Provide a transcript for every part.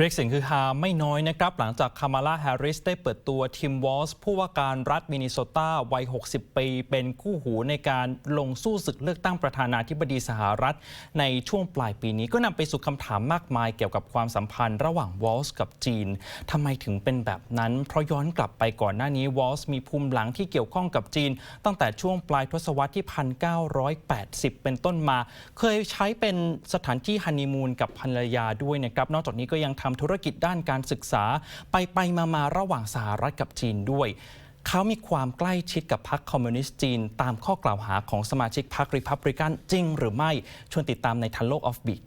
เรียกเสียงคือฮาไม่น้อยนะครับ หลังจากคามาลาแฮร์ริสได้เปิดตัวทิมวอลส์ผู้ว่าการรัฐมินนิโซตาวัย 60 ปี เป็นคู่หูในการลงสู้ศึกเลือกตั้งประธานาธิบดีสหรัฐ ในช่วงปลายปีนี้ก็นำไปสู่คำถามมากมายเกี่ยวกับความสัมพันธ์ระหว่างวอลส์กับจีนทำไมถึงเป็นแบบนั้น เพราะย้อนกลับไปก่อนหน้านี้วอลส์มีภูมิหลังที่เกี่ยวข้องกับจีน ตั้งแต่ช่วงปลายทศวรรษที่ 1980 เป็นต้นมา เคยใช้เป็นสถานที่ฮันนีมูนกับภรรยาด้วยนะครับนอกจากนี้ก็ยังทำธุรกิจด้านการศึกษา ไปไปมามาระหว่างสหรัฐกับจีนด้วยเขามีความใกล้ชิดกับพรรคคอมมิวนิสต์จีน ตามข้อกล่าวหาของสมาชิกพรรคริพับริกันจริงหรือไม่ชวนติดตามในทันโลกออฟบีท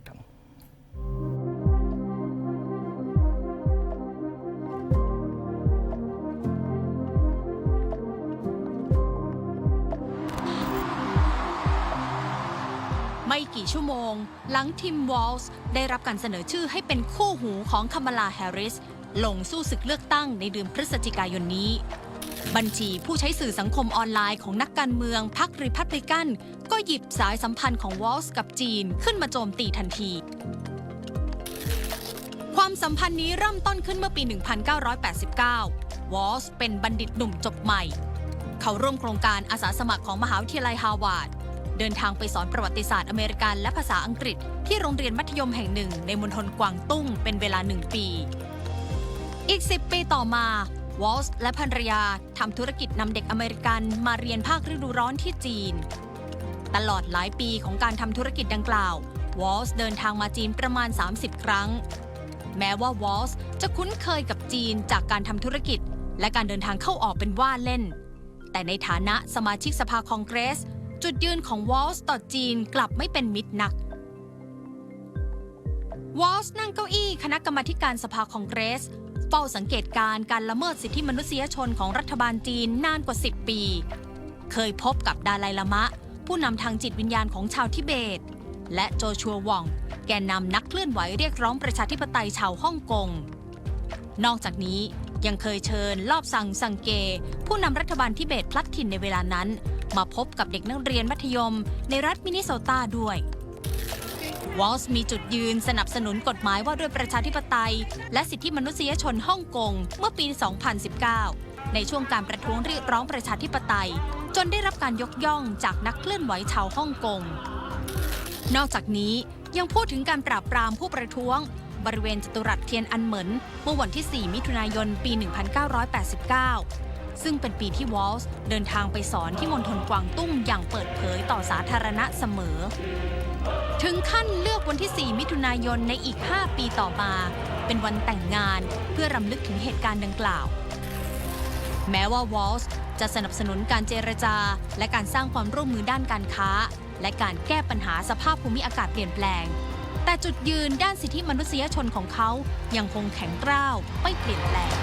ไม่กี่ชั่วโมง หลังทิมวอลส์ได้รับการเสนอชื่อให้เป็นคู่หูของคามาลาแฮร์ริส ลงสู้ศึกเลือกตั้งในเดือนพฤศจิกายนนี้ บัญชีผู้ใช้สื่อสังคมออนไลน์ของนักการเมืองพรรคริพับลิกัน ก็หยิบสายสัมพันธ์ของวอลส์กับจีนขึ้นมาโจมตีทันทีความสัมพันธ์นี้เริ่มต้นขึ้นเมื่อปี 1989 วอลส์เป็นบัณฑิตหนุ่มจบใหม่ เขาร่วมโครงการอาสาสมัครของมหาวิทยาลัยฮาวาร์ด เดินทางไปสอนประวัติศาสตร์อเมริกันและภาษาอังกฤษ ที่โรงเรียนมัธยมแห่งหนึ่ง ในมณฑลกวางตุ้งเป็นเวลาหนึ่งปี อีก 10 ปีต่อมาวอลส์และภรรยาทำธุรกิจนำเด็กอเมริกันมาเรียนภาคฤดูร้อนที่จีน ตลอดหลายปีของการทำธุรกิจดังกล่าววอลส์เดินทางมาจีนประมาณ 30 ครั้ง แม้ว่าวอลส์จะคุ้นเคยกับจีนจากการทำธุรกิจ และการเดินทางเข้าออกเป็นว่าเล่น แต่ในฐานะสมาชิกสภาคองเกรส จุดยืนของวอลส์ต่อจีนกลับไม่เป็นมิตรนัก วอลส์นั่งเก้าอี้คณะกรรมาการสภาคองเกรส เฝ้าสังเกตการ์การละเมิดสิทธิมนุษยชนของรัฐบาลจีนนานกว่า 10 ปี เคยพบกับดาไลลามะ ผู้นำทางจิตวิญญาณของชาวทิเบต และโจชัวหว่อง แกนนำนักเคลื่อนไหวเรียกร้องประชาธิปไตยชาวฮ่องกง นอกจากนี้ยังเคยเชิญลอบซังซังเก ผู้นำรัฐบาลทิเบตพลัดถิ่นในเวลานั้น มาพบกับเด็กนักเรียนมัธยม ในรัฐมินิโซตาด้วย วอลส์มีจุดยืนสนับสนุนกฎหมายว่าด้วยประชาธิปไตย และสิทธิมนุษยชนฮ่องกงเมื่อปี 2019 ในช่วงการประท้วงเรียกร้องประชาธิปไตย จนได้รับการยกย่องจากนักเคลื่อนไหวชาวฮ่องกง นอกจากนี้ยังพูดถึงการปราบปรามผู้ประท้วง บริเวณจตุรัสเทียนอันเหมินเมื่อวันที่ 4 มิถุนายน ปี 1989 ซึ่งเป็นปีที่วอลส์เดินทางไปสอนที่มณฑลกวางตุ้งอย่างเปิดเผยต่อสาธารณะเสมอ ถึงขั้นเลือกวันที่ 4 มิถุนายนในอีก 5 ปีต่อมา เป็นวันแต่งงานเพื่อรำลึกถึงเหตุการณ์ดังกล่าว แม้ว่าวอลส์จะสนับสนุนการเจรจา และการสร้างความร่วมมือด้านการค้า และการแก้ปัญหาสภาพภูมิอากาศเปลี่ยนแปลง แต่จุดยืนด้านสิทธิมนุษยชนของเขายังคงแข็งกร้าวไม่เปลี่ยนแปลง